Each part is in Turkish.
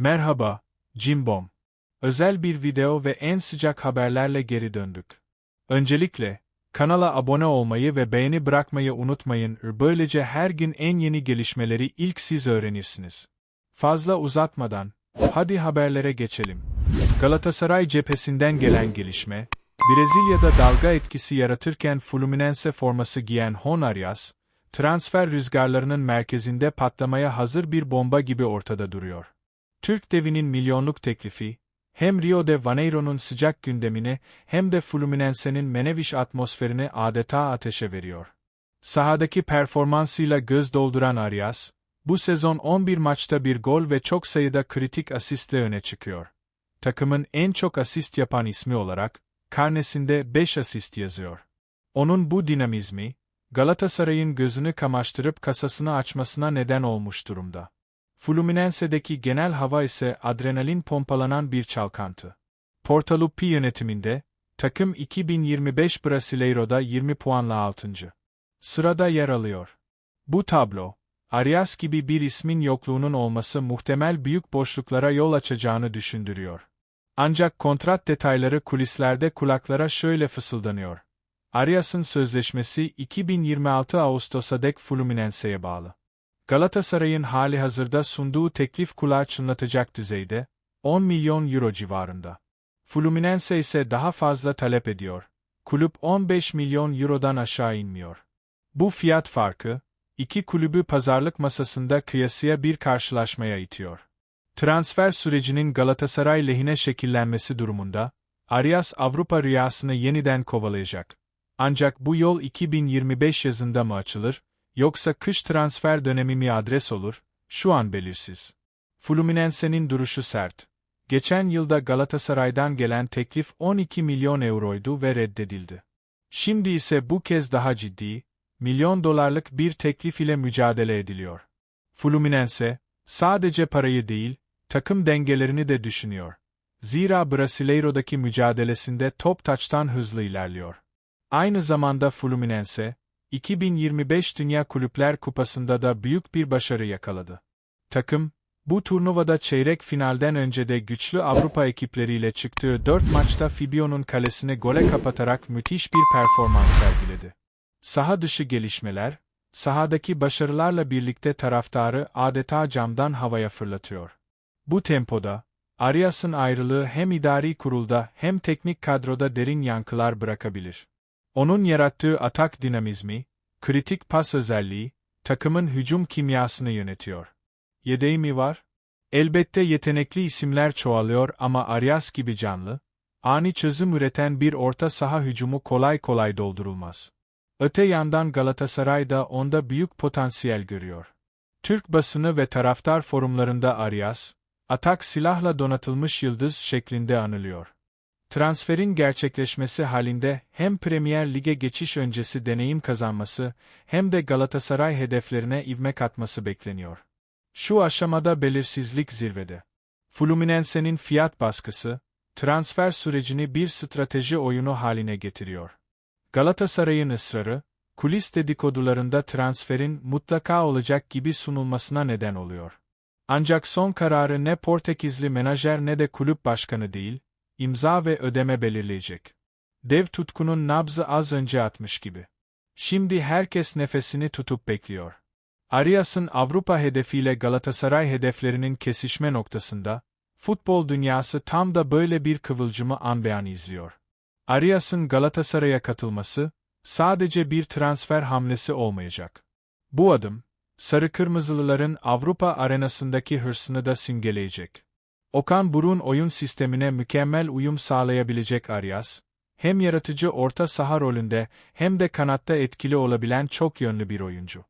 Merhaba, Cimbom. Özel bir video ve en sıcak haberlerle geri döndük. Öncelikle, kanala abone olmayı ve beğeni bırakmayı unutmayın. Böylece her gün en yeni gelişmeleri ilk siz öğrenirsiniz. Fazla uzatmadan, hadi haberlere geçelim. Galatasaray cephesinden gelen gelişme, Brezilya'da dalga etkisi yaratırken Fluminense forması giyen Hon Arias, transfer rüzgarlarının merkezinde patlamaya hazır bir bomba gibi ortada duruyor. Türk devinin milyonluk teklifi, hem Rio de Janeiro'nun sıcak gündemini hem de Fluminense'nin meneviş atmosferini adeta ateşe veriyor. Sahadaki performansıyla göz dolduran Arias, bu sezon 11 maçta bir gol ve çok sayıda kritik asistle öne çıkıyor. Takımın en çok asist yapan ismi olarak, karnesinde 5 asist yazıyor. Onun bu dinamizmi, Galatasaray'ın gözünü kamaştırıp kasasını açmasına neden olmuş durumda. Fluminense'deki genel hava ise adrenalin pompalanan bir çalkantı. Portaluppi yönetiminde, takım 2025 Brasileiro'da 20 puanla 6. sırada yer alıyor. Bu tablo, Arias gibi bir ismin yokluğunun olması muhtemel büyük boşluklara yol açacağını düşündürüyor. Ancak kontrat detayları kulislerde kulaklara şöyle fısıldanıyor. Arias'ın sözleşmesi 2026 Ağustos'a dek Fluminense'ye bağlı. Galatasaray'ın hali hazırda sunduğu teklif kulağı çınlatacak düzeyde, 10 milyon euro civarında. Fluminense ise daha fazla talep ediyor. Kulüp 15 milyon eurodan aşağı inmiyor. Bu fiyat farkı, iki kulübü pazarlık masasında kıyasıya bir karşılaşmaya itiyor. Transfer sürecinin Galatasaray lehine şekillenmesi durumunda, Arias Avrupa rüyasını yeniden kovalayacak. Ancak bu yol 2025 yazında mı açılır, yoksa kış transfer dönemi mi adres olur, şu an belirsiz. Fluminense'nin duruşu sert. Geçen yılda Galatasaray'dan gelen teklif 12 milyon euroydu ve reddedildi. Şimdi ise bu kez daha ciddi, milyon dolarlık bir teklif ile mücadele ediliyor. Fluminense, sadece parayı değil, takım dengelerini de düşünüyor. Zira Brasileiro'daki mücadelesinde top taçtan hızlı ilerliyor. Aynı zamanda Fluminense, 2025 Dünya Kulüpler Kupası'nda da büyük bir başarı yakaladı. Takım, bu turnuvada çeyrek finalden önce de güçlü Avrupa ekipleriyle çıktığı 4 maçta Fibio'nun kalesini gole kapatarak müthiş bir performans sergiledi. Saha dışı gelişmeler, sahadaki başarılarla birlikte taraftarı adeta camdan havaya fırlatıyor. Bu tempoda, Arias'ın ayrılığı hem idari kurulda hem teknik kadroda derin yankılar bırakabilir. Onun yarattığı atak dinamizmi, kritik pas özelliği, takımın hücum kimyasını yönetiyor. Yedeği mi var? Elbette yetenekli isimler çoğalıyor ama Arias gibi canlı, ani çözüm üreten bir orta saha hücumu kolay kolay doldurulmaz. Öte yandan Galatasaray da onda büyük potansiyel görüyor. Türk basını ve taraftar forumlarında Arias, atak silahla donatılmış yıldız şeklinde anılıyor. Transferin gerçekleşmesi halinde hem Premier Lig'e geçiş öncesi deneyim kazanması hem de Galatasaray hedeflerine ivme katması bekleniyor. Şu aşamada belirsizlik zirvede. Fluminense'nin fiyat baskısı, transfer sürecini bir strateji oyunu haline getiriyor. Galatasaray'ın ısrarı, kulis dedikodularında transferin mutlaka olacak gibi sunulmasına neden oluyor. Ancak son kararı ne Portekizli menajer ne de kulüp başkanı değil, imza ve ödeme belirleyecek. Dev tutkunun nabzı az önce atmış gibi. Şimdi herkes nefesini tutup bekliyor. Arias'ın Avrupa hedefiyle Galatasaray hedeflerinin kesişme noktasında, futbol dünyası tam da böyle bir kıvılcımı an beyan izliyor. Arias'ın Galatasaray'a katılması, sadece bir transfer hamlesi olmayacak. Bu adım, Sarı Kırmızılıların Avrupa arenasındaki hırsını da simgeleyecek. Okan Burun oyun sistemine mükemmel uyum sağlayabilecek Arias, hem yaratıcı orta saha rolünde hem de kanatta etkili olabilen çok yönlü bir oyuncu.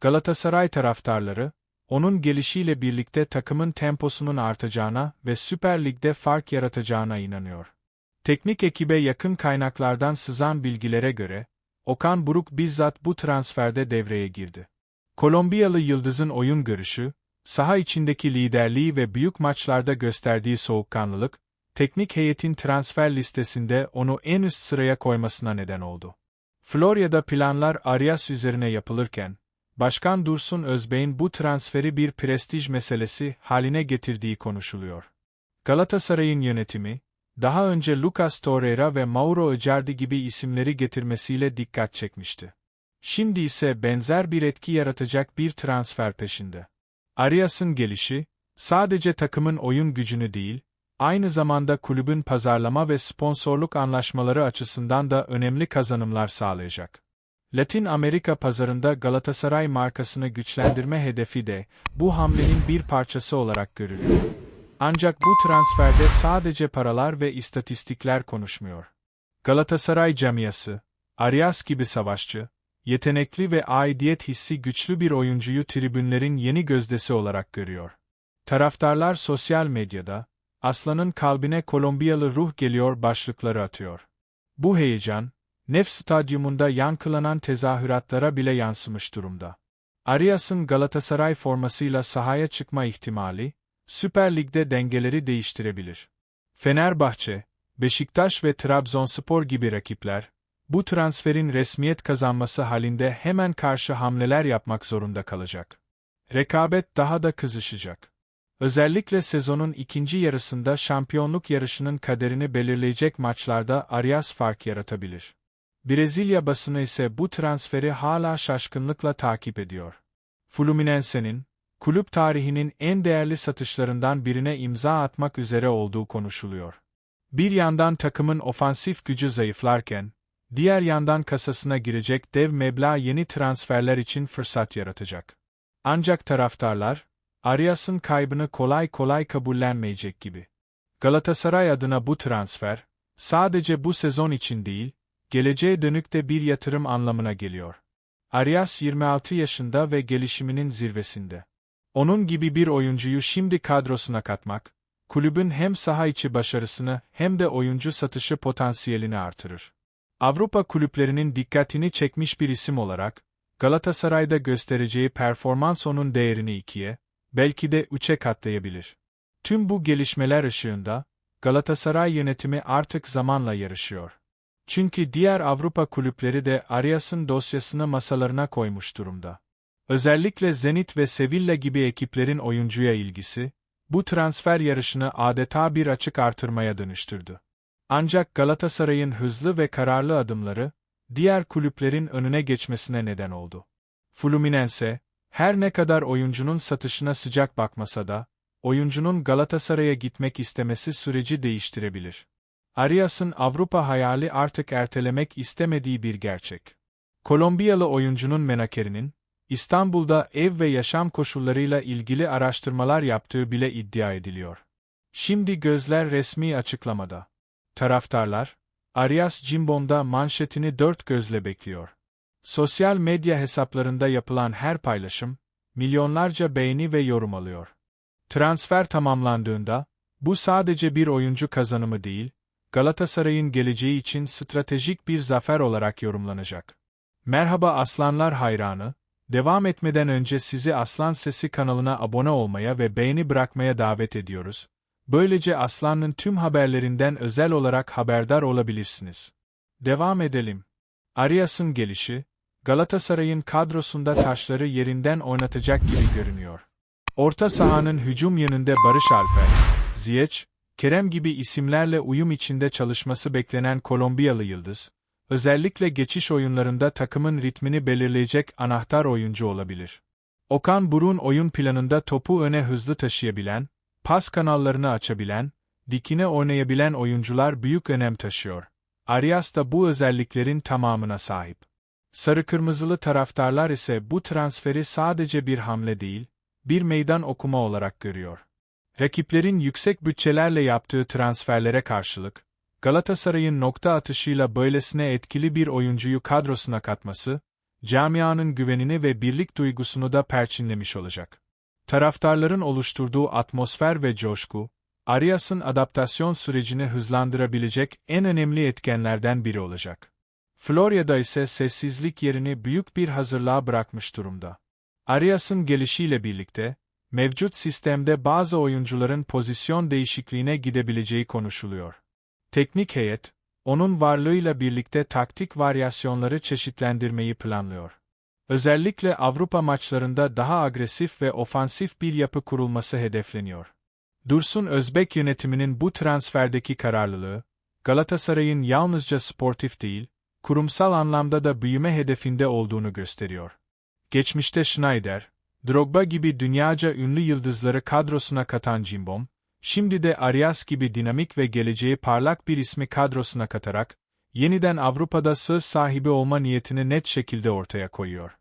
Galatasaray taraftarları, onun gelişiyle birlikte takımın temposunun artacağına ve Süper Lig'de fark yaratacağına inanıyor. Teknik ekibe yakın kaynaklardan sızan bilgilere göre, Okan Buruk bizzat bu transferde devreye girdi. Kolombiyalı Yıldız'ın oyun görüşü, saha içindeki liderliği ve büyük maçlarda gösterdiği soğukkanlılık, teknik heyetin transfer listesinde onu en üst sıraya koymasına neden oldu. Florya'da planlar Arias üzerine yapılırken, Başkan Dursun Özbey'in bu transferi bir prestij meselesi haline getirdiği konuşuluyor. Galatasaray'ın yönetimi, daha önce Lucas Torreira ve Mauro Icardi gibi isimleri getirmesiyle dikkat çekmişti. Şimdi ise benzer bir etki yaratacak bir transfer peşinde. Arias'ın gelişi, sadece takımın oyun gücünü değil, aynı zamanda kulübün pazarlama ve sponsorluk anlaşmaları açısından da önemli kazanımlar sağlayacak. Latin Amerika pazarında Galatasaray markasını güçlendirme hedefi de bu hamlenin bir parçası olarak görülüyor. Ancak bu transferde sadece paralar ve istatistikler konuşmuyor. Galatasaray camiası, Arias gibi savaşçı, yetenekli ve aidiyet hissi güçlü bir oyuncuyu tribünlerin yeni gözdesi olarak görüyor. Taraftarlar sosyal medyada, Aslan'ın kalbine Kolombiyalı ruh geliyor başlıkları atıyor. Bu heyecan, Nef stadyumunda yankılanan tezahüratlara bile yansımış durumda. Arias'ın Galatasaray formasıyla sahaya çıkma ihtimali, Süper Lig'de dengeleri değiştirebilir. Fenerbahçe, Beşiktaş ve Trabzonspor gibi rakipler, bu transferin resmiyet kazanması halinde hemen karşı hamleler yapmak zorunda kalacak. Rekabet daha da kızışacak. Özellikle sezonun ikinci yarısında şampiyonluk yarışının kaderini belirleyecek maçlarda Arias fark yaratabilir. Brezilya basını ise bu transferi hala şaşkınlıkla takip ediyor. Fluminense'nin, kulüp tarihinin en değerli satışlarından birine imza atmak üzere olduğu konuşuluyor. Bir yandan takımın ofansif gücü zayıflarken, diğer yandan kasasına girecek dev meblağ yeni transferler için fırsat yaratacak. Ancak taraftarlar, Arias'ın kaybını kolay kolay kabullenmeyecek gibi. Galatasaray adına bu transfer, sadece bu sezon için değil, geleceğe dönük de bir yatırım anlamına geliyor. Arias 26 yaşında ve gelişiminin zirvesinde. Onun gibi bir oyuncuyu şimdi kadrosuna katmak, kulübün hem saha içi başarısını hem de oyuncu satışı potansiyelini artırır. Avrupa kulüplerinin dikkatini çekmiş bir isim olarak, Galatasaray'da göstereceği performans onun değerini ikiye, belki de üçe katlayabilir. Tüm bu gelişmeler ışığında, Galatasaray yönetimi artık zamanla yarışıyor. Çünkü diğer Avrupa kulüpleri de Arias'ın dosyasını masalarına koymuş durumda. Özellikle Zenit ve Sevilla gibi ekiplerin oyuncuya ilgisi, bu transfer yarışını adeta bir açık artırmaya dönüştürdü. Ancak Galatasaray'ın hızlı ve kararlı adımları, diğer kulüplerin önüne geçmesine neden oldu. Fluminense, her ne kadar oyuncunun satışına sıcak bakmasa da, oyuncunun Galatasaray'a gitmek istemesi süreci değiştirebilir. Arias'ın Avrupa hayali artık ertelemek istemediği bir gerçek. Kolombiyalı oyuncunun menakerinin, İstanbul'da ev ve yaşam koşullarıyla ilgili araştırmalar yaptığı bile iddia ediliyor. Şimdi gözler resmi açıklamada. Taraftarlar, Arias Cimbom'da manşetini dört gözle bekliyor. Sosyal medya hesaplarında yapılan her paylaşım, milyonlarca beğeni ve yorum alıyor. Transfer tamamlandığında, bu sadece bir oyuncu kazanımı değil, Galatasaray'ın geleceği için stratejik bir zafer olarak yorumlanacak. Merhaba Aslanlar hayranı, devam etmeden önce sizi Aslan Sesi kanalına abone olmaya ve beğeni bırakmaya davet ediyoruz. Böylece Aslan'ın tüm haberlerinden özel olarak haberdar olabilirsiniz. Devam edelim. Arias'ın gelişi, Galatasaray'ın kadrosunda taşları yerinden oynatacak gibi görünüyor. Orta sahanın hücum yönünde Barış Alper, Ziyech, Kerem gibi isimlerle uyum içinde çalışması beklenen Kolombiyalı yıldız, özellikle geçiş oyunlarında takımın ritmini belirleyecek anahtar oyuncu olabilir. Okan Burun oyun planında topu öne hızlı taşıyabilen, pas kanallarını açabilen, dikine oynayabilen oyuncular büyük önem taşıyor. Arias da bu özelliklerin tamamına sahip. Sarı-kırmızılı taraftarlar ise bu transferi sadece bir hamle değil, bir meydan okuma olarak görüyor. Rakiplerin yüksek bütçelerle yaptığı transferlere karşılık, Galatasaray'ın nokta atışıyla böylesine etkili bir oyuncuyu kadrosuna katması, camianın güvenini ve birlik duygusunu da perçinlemiş olacak. Taraftarların oluşturduğu atmosfer ve coşku, Arias'ın adaptasyon sürecini hızlandırabilecek en önemli etkenlerden biri olacak. Florya'da ise sessizlik yerini büyük bir hazırlığa bırakmış durumda. Arias'ın gelişiyle birlikte, mevcut sistemde bazı oyuncuların pozisyon değişikliğine gidebileceği konuşuluyor. Teknik heyet, onun varlığıyla birlikte taktik varyasyonları çeşitlendirmeyi planlıyor. Özellikle Avrupa maçlarında daha agresif ve ofansif bir yapı kurulması hedefleniyor. Dursun Özbek yönetiminin bu transferdeki kararlılığı, Galatasaray'ın yalnızca sportif değil, kurumsal anlamda da büyüme hedefinde olduğunu gösteriyor. Geçmişte Schneider, Drogba gibi dünyaca ünlü yıldızları kadrosuna katan Cimbom, şimdi de Arias gibi dinamik ve geleceği parlak bir ismi kadrosuna katarak, yeniden Avrupa'da söz sahibi olma niyetini net şekilde ortaya koyuyor.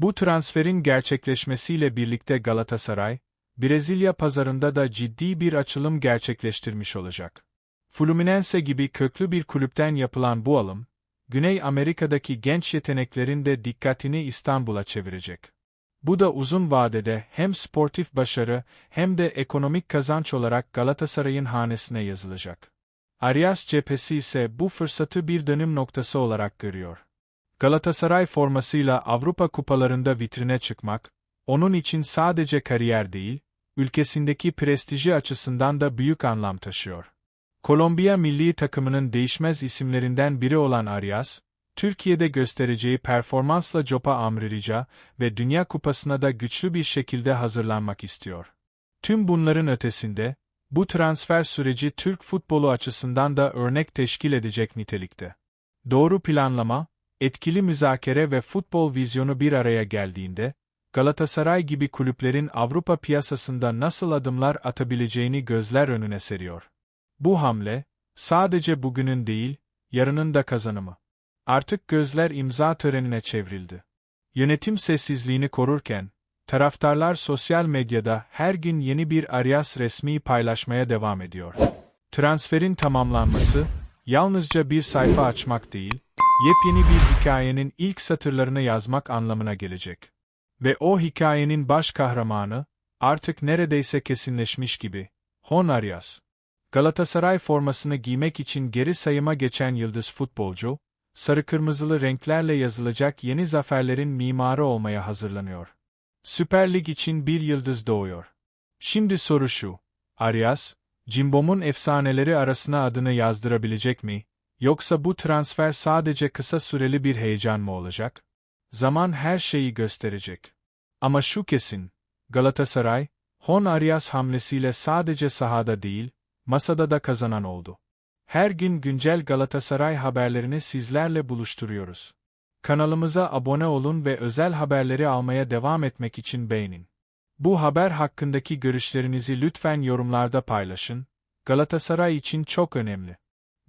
Bu transferin gerçekleşmesiyle birlikte Galatasaray, Brezilya pazarında da ciddi bir açılım gerçekleştirmiş olacak. Fluminense gibi köklü bir kulüpten yapılan bu alım, Güney Amerika'daki genç yeteneklerin de dikkatini İstanbul'a çevirecek. Bu da uzun vadede hem sportif başarı hem de ekonomik kazanç olarak Galatasaray'ın hanesine yazılacak. Arias cephesi ise bu fırsatı bir dönüm noktası olarak görüyor. Galatasaray formasıyla Avrupa kupalarında vitrine çıkmak, onun için sadece kariyer değil, ülkesindeki prestiji açısından da büyük anlam taşıyor. Kolombiya milli takımının değişmez isimlerinden biri olan Arias, Türkiye'de göstereceği performansla Copa Amririca ve Dünya Kupası'na da güçlü bir şekilde hazırlanmak istiyor. Tüm bunların ötesinde, bu transfer süreci Türk futbolu açısından da örnek teşkil edecek nitelikte. Doğru planlama, etkili müzakere ve futbol vizyonu bir araya geldiğinde, Galatasaray gibi kulüplerin Avrupa piyasasında nasıl adımlar atabileceğini gözler önüne seriyor. Bu hamle, sadece bugünün değil, yarının da kazanımı. Artık gözler imza törenine çevrildi. Yönetim sessizliğini korurken, taraftarlar sosyal medyada her gün yeni bir Arias resmi paylaşmaya devam ediyor. Transferin tamamlanması, yalnızca bir sayfa açmak değil, yepyeni bir hikayenin ilk satırlarını yazmak anlamına gelecek. Ve o hikayenin baş kahramanı, artık neredeyse kesinleşmiş gibi, Hon Arias. Galatasaray formasını giymek için geri sayıma geçen yıldız futbolcu, sarı-kırmızılı renklerle yazılacak yeni zaferlerin mimarı olmaya hazırlanıyor. Süper Lig için bir yıldız doğuyor. Şimdi soru şu, Arias, Cimbom'un efsaneleri arasına adını yazdırabilecek mi, yoksa bu transfer sadece kısa süreli bir heyecan mı olacak? Zaman her şeyi gösterecek. Ama şu kesin, Galatasaray, Hon Arias hamlesiyle sadece sahada değil, masada da kazanan oldu. Her gün güncel Galatasaray haberlerini sizlerle buluşturuyoruz. Kanalımıza abone olun ve özel haberleri almaya devam etmek için beğenin. Bu haber hakkındaki görüşlerinizi lütfen yorumlarda paylaşın. Galatasaray için çok önemli.